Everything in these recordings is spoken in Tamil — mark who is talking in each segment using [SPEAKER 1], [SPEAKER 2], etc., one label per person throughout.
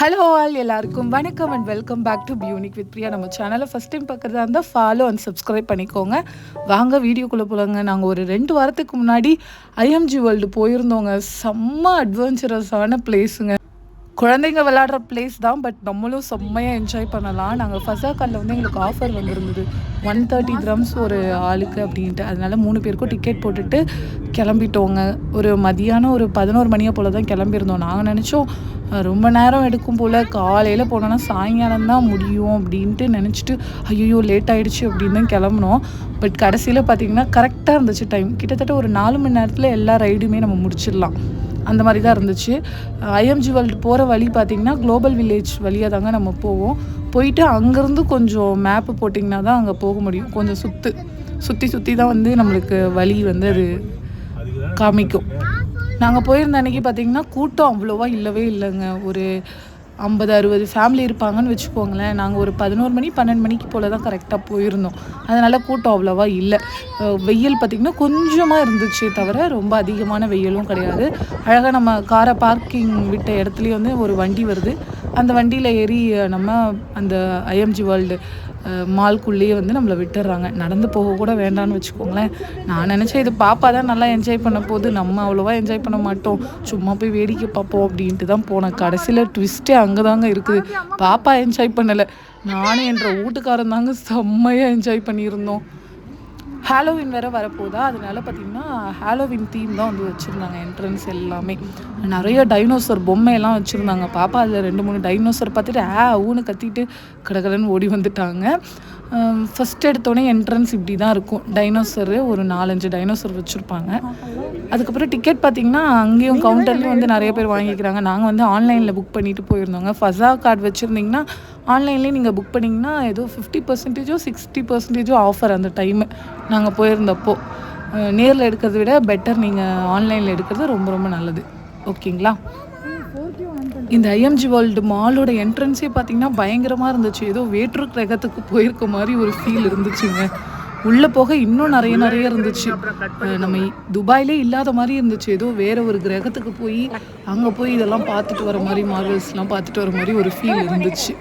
[SPEAKER 1] ஹலோ ஆல் எல்லாருக்கும் வணக்கம் அண்ட் வெல்கம் பேக் டு பியூனிக் வித் பிரியா நம்ம சேனலை ஃபஸ்ட் டைம் பார்க்குறதா இருந்தால் ஃபாலோ அண்ட் சப்ஸ்கிரைப் பண்ணிக்கோங்க. வாங்க வீடியோக்குள்ளே போகலாங்க நாங்கள் ஒரு ரெண்டு வாரத்துக்கு முன்னாடி ஐஎம்ஜி வேர்ல்டு போயிருந்தோங்க. செம்ம அட்வென்ச்சரஸான பிளேஸுங்க குழந்தைங்க விளாடுற பிளேஸ் தான் பட் நம்மளும் செம்மையாக என்ஜாய் பண்ணலாம். நாங்கள் ஃபசாக்காலில் வந்து எங்களுக்கு ஆஃபர் வந்திருந்தது. ஒன் தேர்ட்டி த்ரம்ஸ் ஒரு ஆளுக்கு அப்படின்ட்டு. அதனால மூணு பேருக்கும் டிக்கெட் போட்டுட்டு கிளம்பிட்டோங்க. ஒரு மதியானம் ஒரு பதினோரு மணியை போல் தான் கிளம்பியிருந்தோம். நாங்கள் நினச்சோம் ரொம்ப நேரம் எடுக்கும் போல் காலையில் போனோன்னா சாயங்காலம் தான் முடியும் அப்படின்ட்டு நினச்சிட்டு ஐயோ லேட் ஆகிடுச்சு அப்படின்னு தான் கிளம்புனோம். பட் கடைசியில் பார்த்தீங்கன்னா கரெக்டாக இருந்துச்சு டைம் கிட்டத்தட்ட ஒரு நாலு மணி நேரத்தில் எல்லா ரைடுமே நம்ம முடிச்சிடலாம். அந்த மாதிரி தான் இருந்துச்சு. ஐஎம்ஜி வேர்ல்டு போகிற வழி பார்த்திங்கன்னா குளோபல் வில்லேஜ் வழியாக தாங்க நம்ம போவோம். போயிட்டு அங்கேருந்து கொஞ்சம் மேப்பு போட்டிங்கன்னா தான் அங்கே போக முடியும். கொஞ்சம் சுற்று சுற்றி சுற்றி தான் வந்து நம்மளுக்கு வழி வந்து அது காமிக்கும். நாங்கள் போயிருந்த அன்னைக்கு பார்த்தீங்கன்னா கூட்டம் அவ்வளோவா இல்லவே இல்லைங்க. ஒரு ஐம்பது அறுபது ஃபேமிலி இருப்பாங்கன்னு வச்சுக்கோங்களேன். நாங்கள் ஒரு பதினோரு மணி பன்னெண்டு மணிக்கு போல் தான் கரெக்டாக போயிருந்தோம். அதனால் கூட்டம் அவ்வளோவா இல்லை. வெயில் பார்த்திங்கன்னா கொஞ்சமாக இருந்துச்சே தவிர ரொம்ப அதிகமான வெயிலும் கிடையாது. அழகாக நம்ம காரை பார்க்கிங் விட்ட இடத்துலையே வந்து ஒரு வண்டி வருது. அந்த வண்டியில் ஏறி நம்ம அந்த ஐஎம்ஜி வேர்ல்டு மால்குள்ளேயே வந்து நம்மளை விட்டுடுறாங்க நடந்து போக கூட வேண்டாம்னு வச்சுக்கோங்களேன். நான் நினச்சேன் இது பாப்பா தான் நல்லா என்ஜாய் பண்ண போது நம்ம அவ்வளோவா என்ஜாய் பண்ண மாட்டோம். சும்மா போய் வேடிக்கை பார்ப்போம் அப்படின்ட்டு தான் போனேன். கடைசியில் ட்விஸ்ட்டே அங்கே தாங்க இருக்குது. பாப்பா என்ஜாய் பண்ணலை. நானும் என்ற வீட்டுக்காரன் தாங்க செம்மையாக என்ஜாய் பண்ணியிருந்தோம். ஹாலோவின் வேறு வரப்போதா அதனால பார்த்தீங்கன்னா ஹாலோவின் தீம் தான் வந்து வச்சுருந்தாங்க என்ட்ரன்ஸ் எல்லாமே. நிறைய டைனோசர் பொம்மையெல்லாம் வச்சுருந்தாங்க. பாப்பா அதில் ரெண்டு மூணு டைனோசர் பார்த்துட்டு ஆ ஊன்னு கத்திட்டு கடகடன்னு ஓடி வந்துட்டாங்க. ஃபஸ்ட் எடுத்தோடனே என்ட்ரன்ஸ் இப்படி தான் இருக்கும். டைனோசரு ஒரு நாலஞ்சு டைனோசர் வச்சுருப்பாங்க. அதுக்கப்புறம் டிக்கெட் பார்த்தீங்கன்னா அங்கேயும் கவுண்டர்லேயும் வந்து நிறைய பேர் வாங்கிக்கிறாங்க. நாங்கள் வந்து ஆன்லைனில் புக் பண்ணிட்டு போயிருந்தோங்க. ஃபஸா கார்டு வச்சுருந்தீங்கன்னா ஆன்லைன்லேயே நீங்கள் புக் பண்ணிங்கன்னா ஏதோ ஃபிஃப்டி பர்சன்டேஜோ சிக்ஸ்டி பர்சன்டேஜோ ஆஃபர் அந்த டைமு நாங்கள் போயிருந்தப்போ. நேரில் எடுக்கிறத விட பெட்டர் நீங்கள் ஆன்லைனில் எடுக்கிறது ரொம்ப ரொம்ப நல்லது. ஓகேங்களா இந்த ஐஎம்ஜி வேர்ல்டு மாலோட என்ட்ரன்ஸே பார்த்தீங்கன்னா பயங்கரமாக இருந்துச்சு. ஏதோ வேற்று கிரகத்துக்கு போயிருக்க மாதிரி ஒரு ஃபீல் இருந்துச்சுங்க. உள்ளே போக இன்னும் நிறைய நிறைய இருந்துச்சு. நம்ம துபாயிலே இல்லாத மாதிரி இருந்துச்சு. ஏதோ வேற ஒரு கிரகத்துக்கு போய் அங்கே போய் இதெல்லாம் பார்த்துட்டு வர மாதிரி மார்வல்ஸ்லாம் பார்த்துட்டு வர மாதிரி ஒரு ஃபீல் இருந்துச்சு.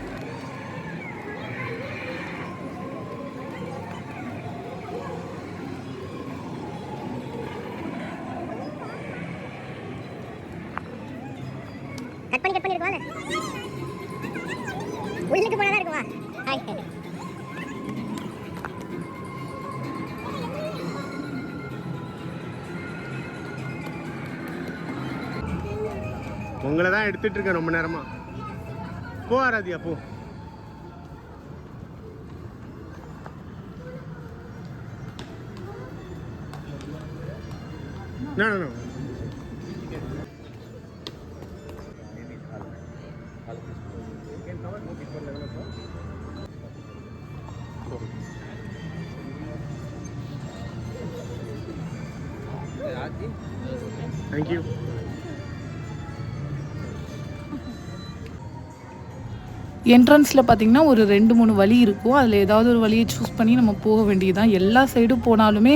[SPEAKER 2] தான்
[SPEAKER 3] எடுத்துட்டு இருக்கேன் ரொம்ப நேரமா போ ஆராதியா போ No, no, no.
[SPEAKER 1] என்ட்ரன்ஸில் பார்த்தீங்கன்னா ஒரு ரெண்டு மூணு வழி இருக்கும். அதில் ஏதாவது ஒரு வழியை சூஸ் பண்ணி நம்ம போக வேண்டியதுதான். எல்லா சைடும் போனாலுமே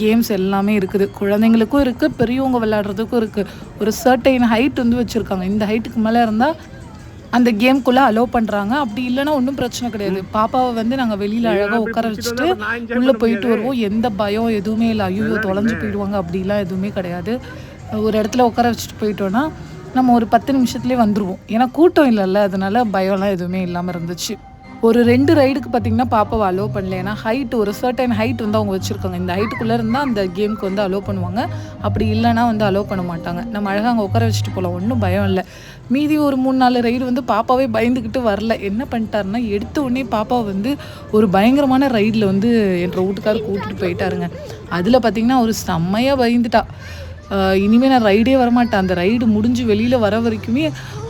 [SPEAKER 1] கேம்ஸ் எல்லாமே இருக்குது. குழந்தைங்களுக்கும் இருக்குது பெரியவங்க விளையாடுறதுக்கும் இருக்குது ஒரு சர்டைன் ஹைட் வந்து வச்சுருக்காங்க. இந்த ஹைட்டுக்கு மேலே இருந்தால் அந்த கேம்குள்ளே அலோவ் பண்ணுறாங்க அப்படி இல்லைன்னா ஒன்றும் பிரச்சனை கிடையாது. பாப்பாவை வந்து நாங்கள் வெளியில் அழகாக உட்கார வச்சுட்டு உள்ளே போயிட்டு வருவோம். எந்த பயம் எதுவுமே இல்லை. ஐயோ தொலைஞ்சு போயிடுவாங்க. அப்படிலாம் எதுவுமே கிடையாது. ஒரு இடத்துல உட்கார வச்சுட்டு போயிட்டோன்னா நம்ம ஒரு பத்து நிமிஷத்துலேயே வந்துடுவோம் ஏன்னா கூட்டம் இல்லைல்ல அதனால பயம்லாம் எதுவுமே இல்லாமல் இருந்துச்சு. ஒரு ரெண்டு ரைடுக்கு பார்த்தீங்கன்னா பாப்பாவை அலோவ் பண்ணல. ஏன்னா ஹைட் ஒரு சர்டன் ஹைட் வந்து அவங்க வச்சுருக்காங்க. இந்த ஹைட்டுக்குள்ளே இருந்தால் அந்த கேமுக்கு வந்து அலோவ் பண்ணுவாங்க. அப்படி இல்லைன்னா வந்து அலோவ் பண்ண மாட்டாங்க. நம்ம அழகாக அங்கே உட்கார வச்சுட்டு போகலாம் ஒன்றும் பயம் இல்லை. மீதி ஒரு மூணு நாலு ரைடு வந்து பாப்பாவே பயந்துக்கிட்டு வரல. என்ன பண்ணிட்டாருன்னா எடுத்த உடனே பாப்பாவை வந்து ஒரு பயங்கரமான ரைடில் வந்து என்ற வீட்டுக்காரர் கூட்டிகிட்டு போயிட்டாருங்க. அதில் பார்த்தீங்கன்னா ஒரு செம்மையாக பயந்துட்டா. ஆஹ் இனிமே நான் ரைடே வரமாட்டேன். அந்த ரைடு முடிஞ்சு வெளியில் வர வரைக்குமே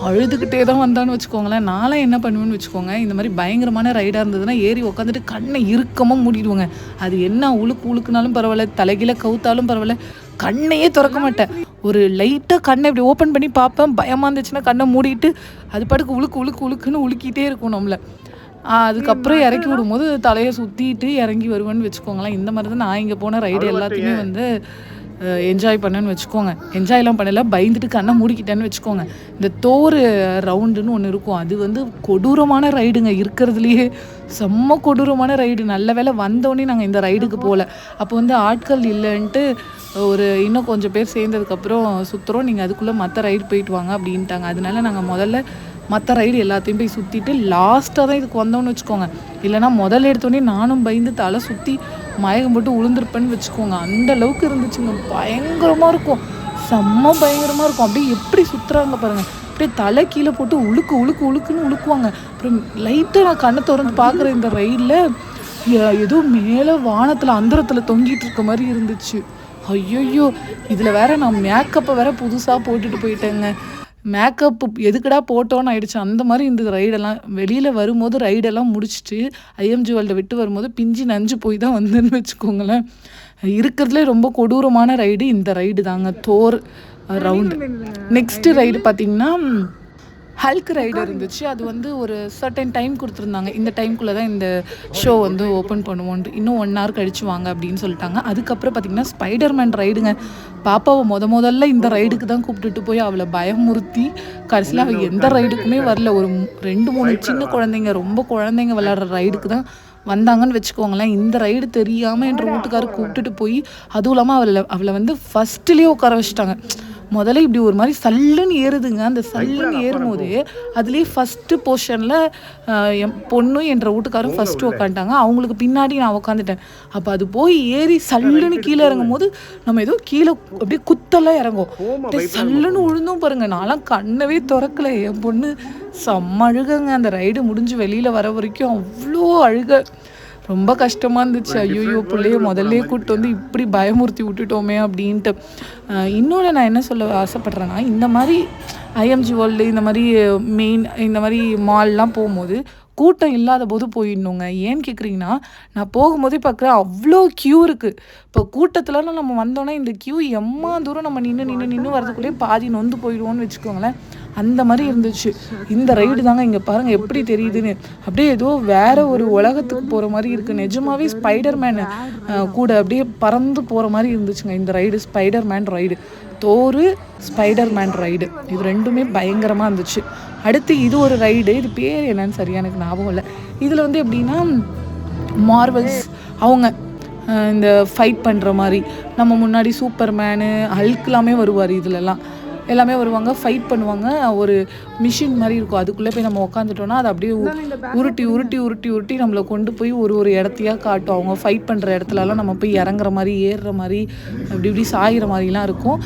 [SPEAKER 1] அழுதுகிட்டே தான் வந்தான்னு வச்சுக்கோங்களேன். நான்லாம் என்ன பண்ணுவேன்னு வச்சுக்கோங்க இந்த மாதிரி பயங்கரமான ரைடாக இருந்ததுன்னா ஏறி உட்காந்துட்டு கண்ணை இறுக்கமாக மூடிடுவாங்க. அது என்ன உழுக்கு உழுக்குனாலும் பரவாயில்ல தலைகீழ கவுத்தாலும் பரவாயில்ல கண்ணையே திறக்க மாட்டேன். ஒரு லைட்டாக கண்ணை இப்படி ஓப்பன் பண்ணி பார்ப்பேன். பயமாக இருந்துச்சுன்னா கண்ணை மூடிட்டு அது பாட்டுக்கு உழுக்கு உழுக்கு உழுக்குன்னு உலுக்கிட்டே இருக்கும் நம்மளை. அதுக்கப்புறம் இறக்கி விடும்போது தலையை சுற்றிட்டு இறங்கி வருவேன்னு வச்சுக்கோங்களேன். இந்த மாதிரி தான் நான் இங்கே போன ரைடு எல்லாத்தையுமே வந்து என்ஜாய் பண்ணேன்னு வச்சுக்கோங்க. என்ஜாய்லாம் பண்ணல பயந்துட்டு கண்ணை மூடிக்கிட்டேன்னு வச்சுக்கோங்க. இந்த தோறு ரவுண்டுன்னு ஒன்று இருக்கும். அது வந்து கொடூரமான ரைடுங்க. இருக்கிறதுலையே செம்ம கொடூரமான ரைடு. நல்ல வேளை வந்தோடனே நாங்கள் இந்த ரைடுக்கு போகல அப்போ வந்து ஆட்கள் இல்லைன்ட்டு ஒரு இன்னும் கொஞ்சம் பேர் சேர்ந்ததுக்கப்புறம் சுற்றுறோம் நீங்கள் அதுக்குள்ளே மற்ற ரைடு போயிட்டு வாங்க அப்படின்ட்டாங்க. அதனால நாங்கள் முதல்ல மற்ற ரைடு எல்லாத்தையும் போய் சுற்றிட்டு லாஸ்ட்டாக தான் இதுக்கு வந்தோம்னு வச்சுக்கோங்க. இல்லைன்னா முதல்ல எடுத்தோடனே நானும் பயந்து தலை சுற்றி மயக்கம் போட்டு உளுந்திருப்பேன்னு வச்சுக்கோங்க. அந்த அளவுக்கு இருந்துச்சுங்க. பயங்கரமாக இருக்கும். செம்ம பயங்கரமாக இருக்கும். அப்படியே எப்படி சுற்றுறாங்க பாருங்கள் அப்படியே தலை கீழே போட்டு உழுக்கு உழுக்கு உழுக்குன்னு உழுக்குவாங்க. அப்புறம் லைட்டாக நான் கண்ணை திறந்து பார்க்குற இந்த ரயிலில் ஏதோ மேலே வானத்தில் அந்தரத்தில் தொங்கிட்டு இருக்க மாதிரி இருந்துச்சு. ஐயோ இதில் வேற நான் மேக்கப்பை வேற புதுசாக போட்டுட்டு போயிட்டேங்க. மேக்கப் எதுக்குடா போட்டோன்னு ஆயிடுச்சு. அந்த மாதிரி இந்த ரைடெல்லாம் வெளியில் வரும்போது ரைடெல்லாம் முடிச்சுட்டு ஐஎம்ஜி வேர்ல்டை விட்டு வரும்போது பிஞ்சு நஞ்சு போய் தான் வந்தேன்னு வச்சுக்கோங்களேன். இருக்கிறதுலே ரொம்ப கொடூரமான ரைடு இந்த ரைடு தாங்க. தோர் ரவுண்டு நெக்ஸ்ட் ரைடு பார்த்தீங்கன்னா ஹல்க் ரைடு இருந்துச்சு. அது வந்து ஒரு சர்டன் டைம் கொடுத்துருந்தாங்க. இந்த டைம்குள்ளே தான் இந்த ஷோ வந்து ஓப்பன் பண்ணுவோன்ட்டு இன்னும் ஒன் ஹவர் கழிச்சு வாங்க அப்படின்னு சொல்லிட்டாங்க. அதுக்கப்புறம் பார்த்தீங்கன்னா ஸ்பைடர்மேன் ரைடுங்க பாப்பாவை முத முதல்ல இந்த ரைடுக்கு தான் கூப்பிட்டுட்டு போய் அவளை பயமுறுத்தி கடைசியில் அவள் எந்த ரைடுக்குமே வரல. ஒரு ரெண்டு மூணு சின்ன குழந்தைங்க ரொம்ப குழந்தைங்க விளாட்ற ரைடுக்கு தான் வந்தாங்கன்னு வச்சுக்கோங்களேன். இந்த ரைடு தெரியாமல் என்ற வீட்டுக்காரர் கூப்பிட்டுட்டு போய் அதுவும் இல்லாமல் அவளை அவளை வந்து ஃபஸ்ட்டுலேயே உட்கார வச்சுட்டாங்க. முதல்ல இப்படி ஒரு மாதிரி சல்லுன்னு ஏறுதுங்க. அந்த சல்லுன்னு ஏறும்போது அதுலேயே ஃபஸ்ட்டு போர்ஷனில் என் பொண்ணும் என்ற வீட்டுக்காரும் ஃபஸ்ட்டு உட்காந்துட்டாங்க அவங்களுக்கு பின்னாடி நான் உட்காந்துட்டேன் அப்போ அது போய் ஏறி சல்லுன்னு கீழே இறங்கும் போது நம்ம ஏதோ கீழே அப்படியே குத்தெல்லாம் இறங்கும். சல்லுன்னு விழுந்தும் பாருங்க. நான்லாம் கண்ணவே திறக்கல. என் பொண்ணு செம்ம அழுகங்க. அந்த ரைடு முடிஞ்சு வெளியில் வர வரைக்கும் அவ்வளோ அழுக. ரொம்ப கஷ்டமாக இருந்துச்சு. ஐயோ பிள்ளைய முதல்ல கூப்பிட்டு வந்து இப்படி பயமுறுத்தி விட்டுட்டோமே அப்படின்ட்டு. இன்னொன்று நான் என்ன சொல்ல ஆசைப்பட்றேன்னா இந்த மாதிரி ஐஎம்ஜி வேர்ல்டு இந்த மாதிரி மெயின் இந்த மாதிரி மால்லாம் போகும்போது கூட்டம் இல்லாத போது போயிடணுங்க. ஏன்னு கேட்குறீங்கன்னா நான் போகும்போதே பார்க்குறேன் அவ்வளோ க்யூ இருக்குது இப்போ கூட்டத்துலலாம் நம்ம வந்தோன்னா இந்த க்யூ எம்மா தூரம் நம்ம நின்று நின்று நின்று வரதுக்குள்ளேயே பாதி நொந்து போயிடுவோம்னு வச்சுக்கோங்களேன். அந்த மாதிரி இருந்துச்சு. இந்த ரைடு தாங்க இங்கே பாருங்கள் எப்படி தெரியுதுன்னு. அப்படியே ஏதோ வேற ஒரு உலகத்துக்கு போகிற மாதிரி இருக்குது நிஜமாவே ஸ்பைடர் மேனு கூட அப்படியே பறந்து போகிற மாதிரி இருந்துச்சுங்க இந்த ride Spiderman ride Thor Spiderman ride இது ரெண்டுமே பயங்கரமாக இருந்துச்சு. அடுத்து இது ஒரு ரைடு இது பேர் என்னன்னு சரியா எனக்கு ஞாபகம் இல்லை. இதில் வந்து எப்படின்னா மார்வல்ஸ் அவங்க இந்த ஃபைட் பண்ணுற மாதிரி நம்ம முன்னாடி சூப்பர்மேனு ஹல்க்லாமே வருவார் இதுலலாம். எல்லாமே வருவாங்க ஃபைட் பண்ணுவாங்க. ஒரு மிஷின் மாதிரி இருக்கும். அதுக்குள்ளே போய் நம்ம உக்காந்துட்டோம்னா அது அப்படியே உருட்டி உருட்டி உருட்டி உருட்டி நம்மளை கொண்டு போய் ஒரு ஒரு இடத்தையா காட்டும். அவங்க ஃபைட் பண்ணுற இடத்துலலாம் நம்ம போய் இறங்குற மாதிரி ஏறுற மாதிரி அப்படி இப்படி சாயிற மாதிரிலாம் இருக்கும்.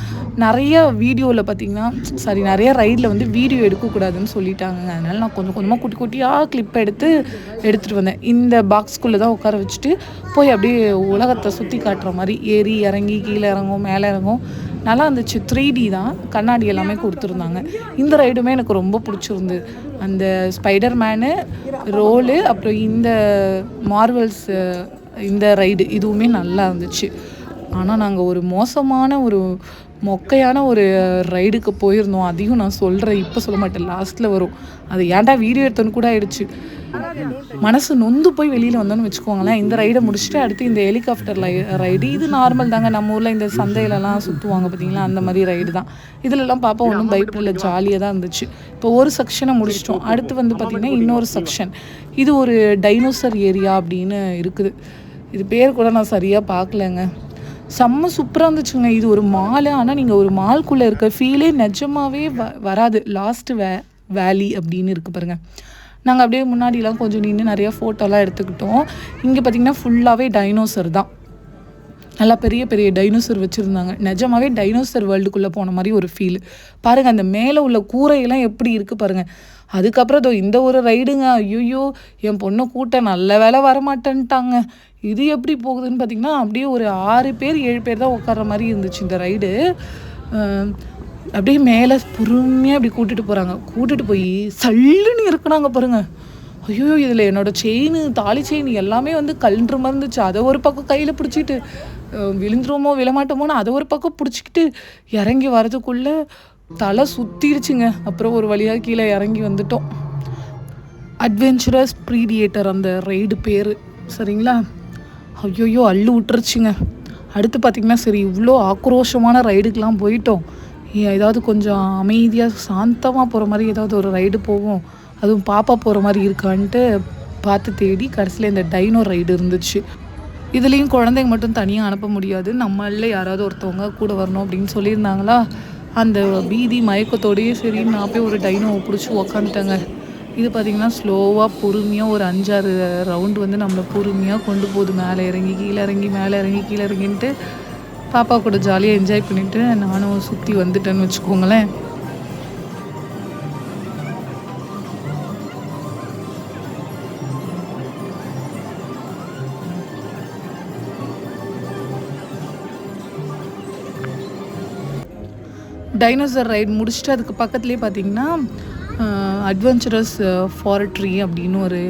[SPEAKER 1] நிறைய வீடியோவில் பார்த்தீங்கன்னா சாரி நிறைய ரைடில் வந்து வீடியோ எடுக்கக்கூடாதுன்னு சொல்லிட்டாங்க. அதனால நான் கொஞ்சம் கொஞ்சமாக குட்டி குட்டியாக கிளிப் எடுத்து எடுத்துகிட்டு வந்தேன். இந்த பாக்ஸ்குள்ளே தான் உட்கார வச்சுட்டு போய் அப்படியே உலகத்தை சுற்றி காட்டுற மாதிரி ஏறி இறங்கி கீழே இறங்கும் மேலே இறங்கும். நல்லா இருந்துச்சு. த்ரீ டி தான் கண்ணாடி எல்லாமே கொடுத்துருந்தாங்க. இந்த ரைடுமே எனக்கு ரொம்ப பிடிச்சிருந்து அந்த ஸ்பைடர் மேனு ரோலு அப்புறம் இந்த மார்வல்ஸ் இந்த ரைடு இதுவுமே நல்லா இருந்துச்சு. ஆனால் நாங்கள் ஒரு மோசமான ஒரு மொக்கையான ஒரு ரைடுக்கு போயிருந்தோம். அதையும் நான் சொல்கிறேன் இப்போ சொல்ல மாட்டேன். லாஸ்ட்டில் வரும். அது ஏன்டா வீடியோ எடுத்தோன்னு கூட ஆயிடுச்சு. மனசு நொந்து போய் வெளியில் வந்தோன்னு வச்சுக்கோங்களேன். இந்த ரைடை முடிச்சுட்டு அடுத்து இந்த ஹெலிகாப்டர் ரைடு இது நார்மல் தாங்க. நம்ம ஊரில் இந்த சந்தையிலலாம் சுற்றுவாங்க பார்த்தீங்களா அந்த மாதிரி ரைடு தான். இதுலலாம் பாப்பா ஒன்றும் பயப்படல. ஜாலியாக தான் இருந்துச்சு. இப்போ ஒரு செக்ஷனை முடிச்சிட்டோம். அடுத்து வந்து பார்த்திங்கன்னா இன்னொரு செக்ஷன் இது ஒரு டைனோசர் ஏரியா அப்படின்னு இருக்குது. இது பேர் கூட நான் சரியாக பார்க்கலங்க செம்ம சூப்பராக இருந்துச்சுங்க. இது ஒரு மாலு ஆனால் நீங்கள் ஒரு மால்குள்ளே இருக்க ஃபீலே நிஜமாகவே வ வராது. லாஸ்ட்டு வே வேலி அப்படின்னு இருக்குது பாருங்கள் நாங்கள் அப்படியே முன்னாடிலாம் கொஞ்சம் நின்று நிறையா ஃபோட்டோலாம் எடுத்துக்கிட்டோம். இங்கே பார்த்தீங்கன்னா ஃபுல்லாகவே டைனோசர் தான். நல்லா பெரிய பெரிய டைனோசர் வச்சுருந்தாங்க. நிஜமாவே டைனோசர் வேர்ல்டுக்குள்ளே போன மாதிரி ஒரு ஃபீல் பாருங்கள் அந்த மேலே உள்ள கூரையெல்லாம் எப்படி இருக்குது பாருங்கள் அதுக்கப்புறம் இதோ இந்த ஒரு ரைடுங்க ஐயோ என் பொண்ணை கூட்ட நல்ல வேலை வரமாட்டேன்ட்டாங்க. இது எப்படி போகுதுன்னு பார்த்தீங்கன்னா அப்படியே ஒரு ஆறு பேர் ஏழு பேர் தான் உட்கார்ற மாதிரி இருந்துச்சு இந்த ரைடு அப்படியே மேலே பொறுமையாக அப்படி கூட்டிட்டு போகிறாங்க கூட்டிட்டு போய் சல்லுன்னு இருக்கிறாங்க பாருங்கள் ஐயோ இதில் என்னோடய செயின் தாலி செயின் எல்லாமே வந்து கல்ன்ற மருந்துச்சு அதை ஒரு பக்கம் கையில் பிடிச்சிட்டு விழுந்துருவோமோ விழமாட்டோமோன்னு அதை ஒரு பக்கம் பிடிச்சிக்கிட்டு இறங்கி வரதுக்குள்ளே தலை சுற்றிருச்சுங்க அப்புறம் ஒரு வழியாக கீழே இறங்கி வந்துட்டோம். அட்வென்ச்சரஸ் ப்ரீடியேட்டர் அந்த ரைடு பேர். சரிங்களா? ஐயோயோ அள்ளு விட்டுருச்சுங்க. அடுத்து பார்த்திங்கன்னா சரி இவ்வளோ ஆக்ரோஷமான ரைடுக்கெலாம் போயிட்டோம். ஏ- ஏதாவது கொஞ்சம் அமைதியாக சாந்தமாக போகிற மாதிரி ஏதாவது ஒரு ரைடு போவோம். அதுவும் பாப்பா போகிற மாதிரி இருக்கான்ட்டு பார்த்து தேடி கடைசியில் இந்த டைனோ ரைடு இருந்துச்சு. இதுலேயும் குழந்தைங்க மட்டும் தனியாக அனுப்ப முடியாது. நம்மளில் யாராவது ஒருத்தவங்க கூட வரணும் அப்படின்னு சொல்லியிருந்தாங்களா? அந்த பீதி மயக்கத்தோடயே சரி நான் போய் ஒரு டைனோவை பிடிச்சி உக்காந்துட்டேங்க. இது பார்த்திங்கன்னா ஸ்லோவாக பொறுமையாக ஒரு அஞ்சாறு ரவுண்டு வந்து நம்மளை பொறுமையாக கொண்டு போகுது. மேலே இறங்கி கீழே இறங்கி மேலே இறங்கி கீழே இறங்கின்ட்டு பாப்பா கூட ஜாலியாக என்ஜாய் பண்ணிவிட்டு நானும் சுற்றி வந்துட்டேன்னு வச்சுக்கோங்களேன். டைனோசர் ரைட் முடிச்சுட்டு அதுக்கு பக்கத்துலேயே பார்த்தீங்கன்னா அட்வென்ச்சரஸ் ஃபாரட்ரி அப்படின்னு ஒரு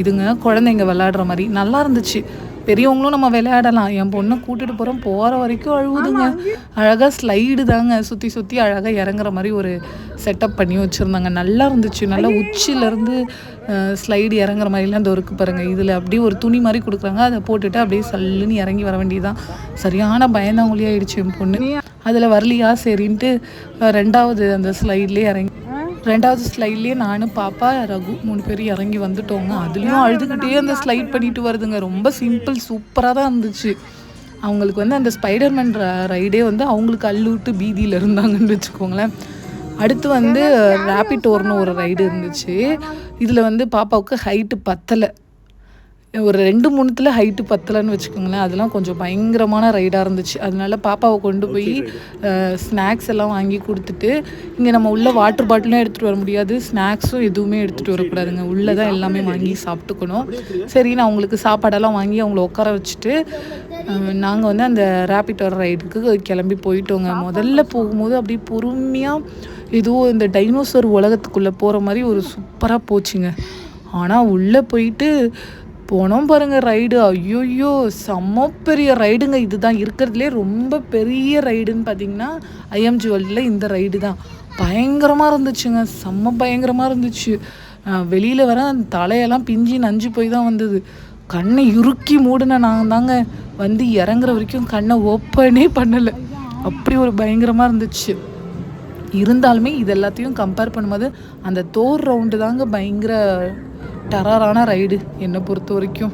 [SPEAKER 1] இதுங்க குழந்தைங்க விளையாடுற மாதிரி. நல்லா இருந்துச்சு. பெரியவங்களும் நம்ம விளையாடலாம். என் பொண்ணை கூட்டிட்டு போகிறோம் போகிற வரைக்கும் அழுவுதுங்க. அழகாக ஸ்லைடு தாங்க. சுற்றி சுற்றி அழகாக இறங்குற மாதிரி ஒரு செட்டப் பண்ணி வச்சுருந்தாங்க. நல்லா இருந்துச்சு. நல்லா உச்சியிலேருந்து ஸ்லைடு இறங்குற மாதிரிலாம் இந்த இருக்கு பாருங்க. இதில் அப்படியே ஒரு துணி மாதிரி கொடுக்குறாங்க. அதை போட்டுட்டு அப்படியே சல்லுன்னு இறங்கி வர வேண்டியதுதான். சரியான பயந்தாங்குழி ஆயிடுச்சு என் பொண்ணு. அதில் வரலையா? சரின்ட்டு ரெண்டாவது அந்த ஸ்லைட்லேயே இறங்கி ரெண்டாவது ஸ்லைட்லேயே நானும் பாப்பா ரகு மூணு பேரும் இறங்கி வந்துட்டோங்க. அதுலேயும் அழுதுகிட்டே அந்த ஸ்லைட் பண்ணிட்டு வருதுங்க. ரொம்ப சிம்பிள் சூப்பராக தான் இருந்துச்சு. அவங்களுக்கு வந்து அந்த ஸ்பைடர்மேன் ரைடே வந்து அவங்களுக்கு அள்ளுவிட்டு பீதியில் இருந்தாங்கன்னு வச்சுக்கோங்களேன். அடுத்து வந்து ரேபிட்டோர்னு ஒரு ரைடு இருந்துச்சு. இதில் வந்து பாப்பாவுக்கு ஹைட்டு பத்தலை. ஒரு ரெண்டு மூணுத்துல ஹைட்டு பத்தலைன்னு வச்சுக்கோங்களேன். அதெல்லாம் கொஞ்சம் பயங்கரமான ரைடாக இருந்துச்சு. அதனால பாப்பாவை கொண்டு போய் ஸ்நாக்ஸ் எல்லாம் வாங்கி கொடுத்துட்டு இங்கே நம்ம உள்ள வாட்டர் பாட்டிலும் எடுத்துகிட்டு வர முடியாது. ஸ்நாக்ஸும் எதுவுமே எடுத்துகிட்டு வரக்கூடாதுங்க. உள்ளே தான் எல்லாமே வாங்கி சாப்பிட்டுக்கணும். சரி நான் உங்களுக்கு சாப்பாடெல்லாம் வாங்கி அவங்கள உட்கார வச்சுட்டு நாங்கள் வந்து அந்த ரேபிட்டோர் ரைடுக்கு கிளம்பி போயிட்டோங்க. முதல்ல போகும்போது அப்படியே பொறுமையாக ஏதோ இந்த டைனோசர் உலகத்துக்குள்ளே போகிற மாதிரி ஒரு சூப்பராக போச்சுங்க. ஆனால் உள்ளே போயிட்டு போனோம் பாருங்கள் ரைடு ஐயோயோ செம்ம பெரிய ரைடுங்க இதுதான். இருக்கிறதுலே ரொம்ப பெரிய ரைடுன்னு பார்த்தீங்கன்னா ஐஎம் வேர்ல்டில் இந்த ரைடு தான். பயங்கரமாக இருந்துச்சுங்க. செம்ம பயங்கரமாக இருந்துச்சு. வெளியில் வர அந்த தலையெல்லாம் பிஞ்சி நஞ்சு போய் தான் வந்தது. கண்ணை இறுக்கி மூடின நாங்கள் தாங்க. வந்து இறங்குற வரைக்கும் கண்ணை ஓப்பனே பண்ணலை. அப்படி ஒரு பயங்கரமாக இருந்துச்சு. இருந்தாலுமே இது எல்லாத்தையும் கம்பேர் பண்ணும்போது அந்த தோர் ரவுண்டு தாங்க பயங்கர டெரரான ரைடு என்னை பொறுத்த வரைக்கும்.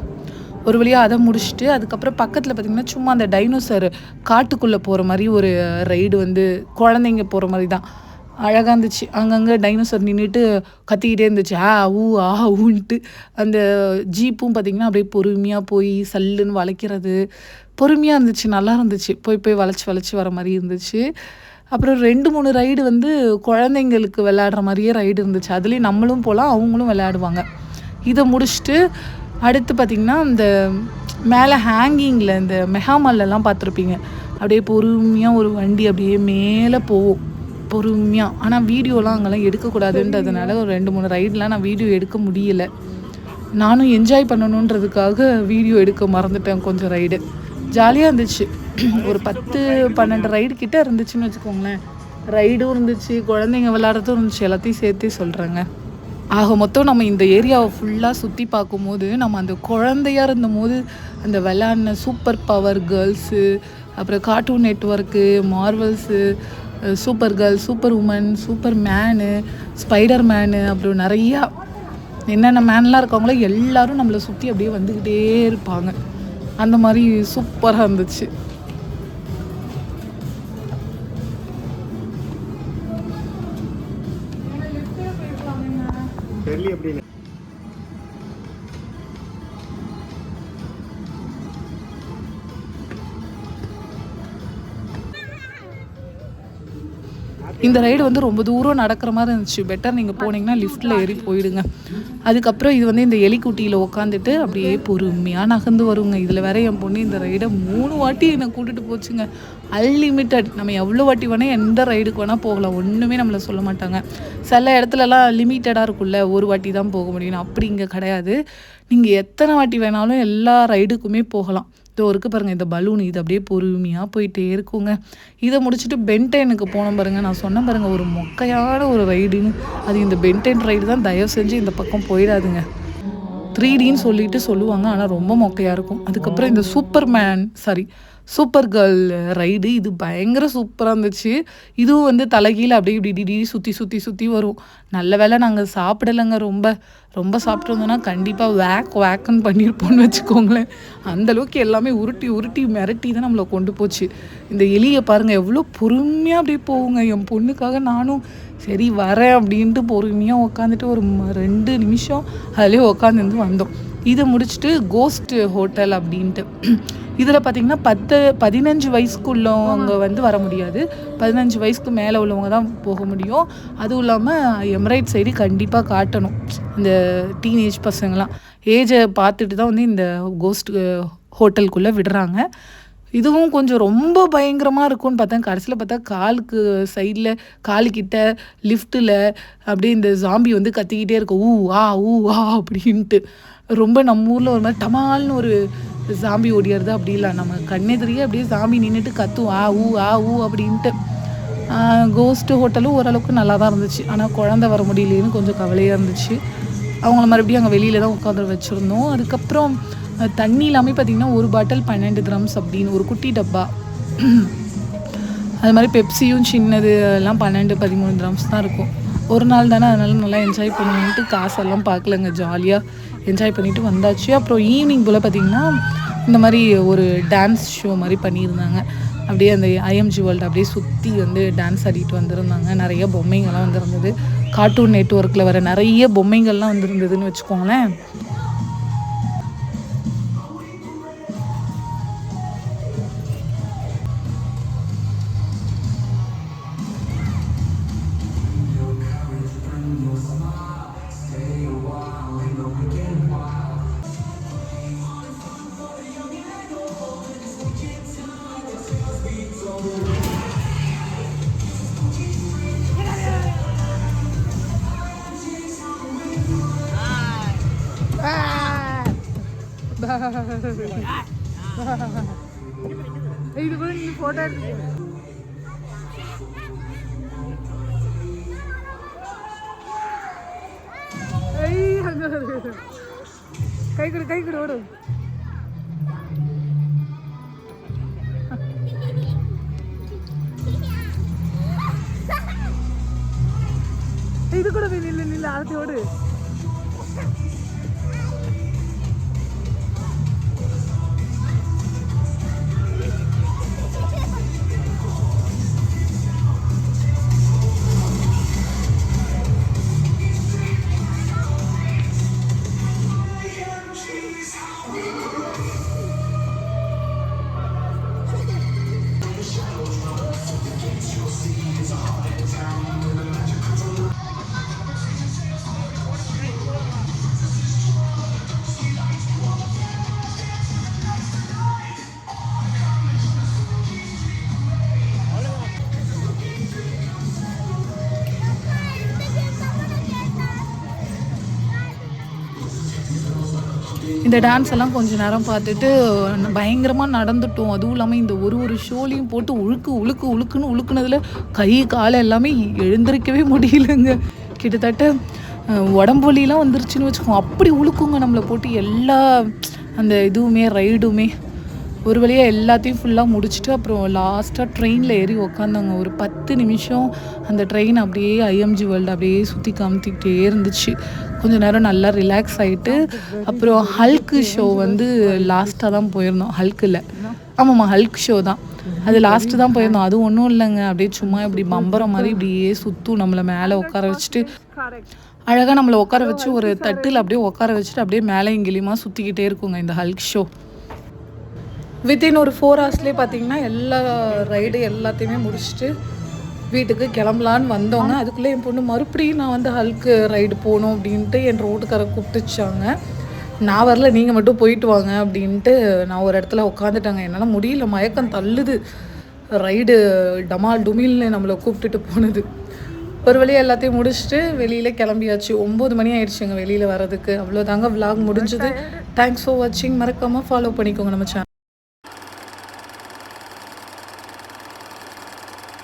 [SPEAKER 1] ஒரு வழியாக அதை முடிச்சுட்டு அதுக்கப்புறம் பக்கத்தில் பார்த்திங்கன்னா சும்மா அந்த டைனோசர் காட்டுக்குள்ளே போகிற மாதிரி ஒரு ரைடு வந்து குழந்தைங்க போகிற மாதிரி தான். அழகாக இருந்துச்சு. அங்கங்கே டைனோசர் நின்றுட்டு கத்திக்கிட்டே இருந்துச்சு. ஆ ஊ ஆ ஊன்ட்டு. அந்த ஜீப்பும் பார்த்திங்கன்னா அப்படியே பொறுமையாக போய் சல்லுன்னு வளைக்கிறது. பொறுமையாக இருந்துச்சு. நல்லா இருந்துச்சு. போய் போய் வளைச்சி வளைச்சி வர மாதிரி இருந்துச்சு. அப்புறம் ரெண்டு மூணு ரைடு வந்து குழந்தைங்களுக்கு விளையாடுற மாதிரியே ரைடு இருந்துச்சு. அதுலேயும் நம்மளும் போகலாம் அவங்களும் விளையாடுவாங்க. இதை முடிச்சுட்டு அடுத்து பார்த்திங்கன்னா இந்த மேலே ஹேங்கிங்கில் இந்த மெஹாமால்லாம் பார்த்துருப்பீங்க. அப்படியே பொறுமையாக ஒரு வண்டி அப்படியே மேலே போகும். பொறுமையாக ஆனால் வீடியோலாம் அங்கெல்லாம் எடுக்கக்கூடாதுன்றதுனால ஒரு ரெண்டு மூணு ரைடெலாம் நான் வீடியோ எடுக்க முடியல. நானும் என்ஜாய் பண்ணணுன்றதுக்காக வீடியோ எடுக்க மறந்துட்டேன் கொஞ்சம் ரைடு. ஜாலியாக இருந்துச்சு. ஒரு பத்து பன்னெண்டு ரைடு கிட்ட இருந்துச்சுன்னு வச்சுக்கோங்களேன். ரைடும் இருந்துச்சு குழந்தைங்க விளையாடுறதும் இருந்துச்சு. எல்லாத்தையும் சேர்த்தே சொல்கிறேங்க ஆக மொத்தம் நம்ம இந்த ஏரியாவை ஃபுல்லாக சுற்றி பார்க்கும்போது நம்ம அந்த குழந்தையா இருந்தபோது அந்த விளையாடின சூப்பர் பவர் கேர்ள்ஸு அப்புறம் cartoon network Marvels super girl super woman super man spider man அப்புறம் நிறையா என்னென்ன மேன்லாம் இருக்காங்களோ எல்லாரும் நம்மளை சுற்றி அப்படியே வந்துக்கிட்டே இருப்பாங்க. அந்த மாதிரி சூப்பராக இருந்துச்சு. இந்த ரைடு வந்து ரொம்ப தூரம் நடக்கிற மாதிரி இருந்துச்சு. பெட்டர் நீங்கள் போனீங்கன்னா லிஃப்ட்டில் ஏறி போயிடுங்க. அதுக்கப்புறம் இது வந்து இந்த எலிக்குட்டியில் உட்காந்துட்டு அப்படியே பொறுமையாக நகர்ந்து வருங்க. இதில் வேற என் பொண்ணு இந்த ரைடை மூணு வாட்டி என்னை கூட்டிட்டு போச்சுங்க. அன்லிமிட்டட் நம்ம எவ்வளோ வாட்டி வேணால் எந்த ரைடுக்கு வேணால் போகலாம். ஒன்றுமே நம்மளை சொல்ல மாட்டாங்க. சில இடத்துலலாம் லிமிட்டடாக இருக்கும்ல. ஒரு வாட்டி தான் போக முடியும். அப்படி இங்கே கிடையாது. நீங்கள் எத்தனை வாட்டி வேணாலும் எல்லா ரைடுக்குமே போகலாம். இதோ இருக்குது பாருங்கள் இந்த பலூன் இது அப்படியே பொறுமையாக போயிட்டே இருக்குங்க. இதை முடிச்சுட்டு பென்டெனுக்கு போனோம் பாருங்கள் நான் சொன்னேன் பாருங்கள் ஒரு மொக்கையான ஒரு ரைடுன்னு அது இந்த பென்டைன் ரைடு தான் தயவு செஞ்சு இந்த பக்கம் போயிடாதுங்க. த்ரீ டின்னு சொல்லிட்டு சொல்லுவாங்க ஆனால் ரொம்ப மொக்கையாக இருக்கும். அதுக்கப்புறம் இந்த super man sorry super girl ride. இது பயங்கர சூப்பராக இருந்துச்சு. இதுவும் வந்து தலைகீழ அப்படியே இப்படி டிடி சுற்றி சுற்றி சுற்றி வரும். நல்ல வேளை நாங்கள் சாப்பிடலைங்க ரொம்ப. ரொம்ப சாப்பிட்ருந்தோன்னா கண்டிப்பாக வேக் வேக்குன்னு பண்ணியிருப்போம்னு வச்சுக்கோங்களேன். அந்தளவுக்கு எல்லாமே உருட்டி உருட்டி மிரட்டி தான் நம்மளை கொண்டு போச்சு. இந்த எலியை பாருங்கள் எவ்வளோ பொறுமையாக அப்படியே போகுங்க. என் பொண்ணுக்காக நானும் சரி வரேன் அப்படின்ட்டு பொறுமையாக உட்காந்துட்டு ஒரு ரெண்டு நிமிஷம் அதிலே உட்காந்துருந்து வந்தோம். இதை முடிச்சுட்டு கோஸ்ட் ஹோட்டல் அப்படின்ட்டு. இதில் பார்த்தீங்கன்னா பத்து பதினஞ்சு வயசுக்குள்ளவங்க வந்து வர முடியாது. பதினஞ்சு வயசுக்கு மேலே உள்ளவங்க தான் போக முடியும். அதுவும் இல்லாமல் எம்ரைட் சைடு கண்டிப்பாக காட்டணும். இந்த டீனேஜ் பசங்களாம் ஏஜை பார்த்துட்டு தான் வந்து இந்த கோஸ்ட் ஹோட்டலுக்குள்ளே விடுறாங்க. இதுவும் கொஞ்சம் ரொம்ப பயங்கரமாக இருக்கும்னு பார்த்தேன். கடைசியில் பார்த்தா காலுக்கு சைடில் காலுக்கிட்ட லிஃப்ட்டில் அப்படியே இந்த ஜாம்பி வந்து கத்திக்கிட்டே இருக்கும் ஊ ஆ ஊ ஆ அப்படின்ட்டு. ரொம்ப நம்ம ஊரில் ஒரு மாதிரி டமால்னு ஒரு சாம்பி ஓடியாருது. அப்படி இல்லை நம்ம கண்ணெதிரியே அப்படியே சாம்பி நின்றுட்டு கத்தும். ஆ ஊ ஆ ஊ அப்படின்ட்டு. கோஸ்ட்டு ஹோட்டலும் ஓரளவுக்கு நல்லா தான் இருந்துச்சு. ஆனால் குழந்த வர முடியலையேன்னு கொஞ்சம் கவலையாக இருந்துச்சு. அவங்கள மறுபடியும் அங்கே வெளியில தான் உட்காந்து வச்சுருந்தோம். அதுக்கப்புறம் தண்ணி எல்லாமே பார்த்திங்கன்னா ஒரு பாட்டில் பன்னெண்டு கிராம்ஸ் அப்படின்னு ஒரு குட்டி டப்பா. அது மாதிரி பெப்சியும் சின்னது எல்லாம் பன்னெண்டு பதிமூணு கிராம்ஸ் தான் இருக்கும். ஒரு நாள் தானே அதனால நல்லா என்ஜாய் பண்ணுவோன்ட்டு காசெல்லாம் பார்க்கலங்க ஜாலியாக என்ஜாய் பண்ணிட்டு வந்தாச்சு. அப்புறம் ஈவினிங் போல் பார்த்திங்கன்னா இந்த மாதிரி ஒரு டான்ஸ் ஷோ மாதிரி பண்ணியிருந்தாங்க. அப்படியே அந்த ஐஎம்ஜி வேர்ல்டு அப்படியே சுற்றி வந்து டான்ஸ் ஆடிட்டு வந்திருந்தாங்க. நிறைய பொம்மைங்கள்லாம் வந்திருந்தது. கார்ட்டூன் நெட்ஒர்க்கில் வர நிறைய பொம்மைங்கள்லாம் வந்திருந்ததுன்னு வச்சுக்கோங்களேன். இது கூட நீ போட்டோ எடுத்து கை கொடு கை கொடு ஓடு. இது கூட நில்லு நில்லு அடுத்து ஓடு. இந்த டான்ஸ் எல்லாம் கொஞ்ச நேரம் பார்த்துட்டு பயங்கரமாக நடந்துட்டோம். அதுவும் இல்லாமல் இந்த ஒரு ஒரு ஷோலையும் போட்டு உழுக்கு உழுக்கு உழுக்குன்னு உழுக்குனதுல கை காலை எல்லாமே எழுந்திருக்கவே முடியலங்க. கிட்டத்தட்ட உடம்பு வலியெல்லாம் வந்துருச்சுன்னு வச்சுக்கோங்க. அப்படி உழுக்குங்க நம்மளை போட்டு எல்லா அந்த இதுவுமே ரைடுமே. ஒரு வழியாக எல்லாத்தையும் ஃபுல்லாக முடிச்சுட்டு அப்புறம் லாஸ்ட்டாக ட்ரெயினில் ஏறி உக்காந்தாங்க. ஒரு பத்து நிமிஷம் அந்த ட்ரெயின் அப்படியே ஐஎம்ஜி வேர்ல்டு அப்படியே சுற்றி காமித்திக்கிட்டே இருந்துச்சு. கொஞ்ச நேரம் நல்லா ரிலாக்ஸ் ஆகிட்டு அப்புறம் ஹல்க்கு ஷோ வந்து லாஸ்ட்டாக தான் போயிருந்தோம். ஹல்கில் ஆமாம்மா ஹல்க் ஷோ தான். அது லாஸ்ட்டு தான் போயிருந்தோம். அது ஒன்றும் இல்லைங்க. அப்படியே சும்மா இப்படி பம்பரம் மாதிரி இப்படியே சுற்றும் நம்மளை மேலே உட்கார வச்சுட்டு அழகாக நம்மளை உட்கார வச்சு ஒரு தட்டில் அப்படியே உட்கார வச்சுட்டு அப்படியே மேலே இங்கிலியுமா சுற்றிக்கிட்டே இருக்குங்க இந்த ஹல்க் ஷோ வித்தின் ஒரு ஃபோர் ஹவர்ஸ்லேயே பார்த்தீங்கன்னா எல்லா ரைடு எல்லாத்தையுமே முடிச்சுட்டு வீட்டுக்கு கிளம்பலான்னு வந்தோங்க அதுக்குள்ளே என் பொண்ணு மறுபடியும் நான் வந்து ஹல்க்கு ரைடு போகணும் அப்படின்ட்டு என் ரோட்டுக்கார கூப்பிட்டுச்சாங்க. நான் வரல நீங்கள் மட்டும் போயிட்டு வாங்க அப்படின்ட்டு நான் ஒரு இடத்துல உட்காந்துட்டாங்க என்னால் முடியல மயக்கம் தள்ளுது. ரைடு டமால் டுமில்னு நம்மளை கூப்பிட்டுட்டு போனது. ஒரு வழியாக எல்லாத்தையும் முடிச்சுட்டு வெளியில் கிளம்பியாச்சு. ஒம்பது மணி ஆயிடுச்சுங்க வெளியில் வரதுக்கு அவ்வளோதாங்க vlog முடிஞ்சது. தேங்க்ஸ் ஃபார் வாட்சிங் மறக்காமல் ஃபாலோ பண்ணிக்கோங்க நம்ம சேனல்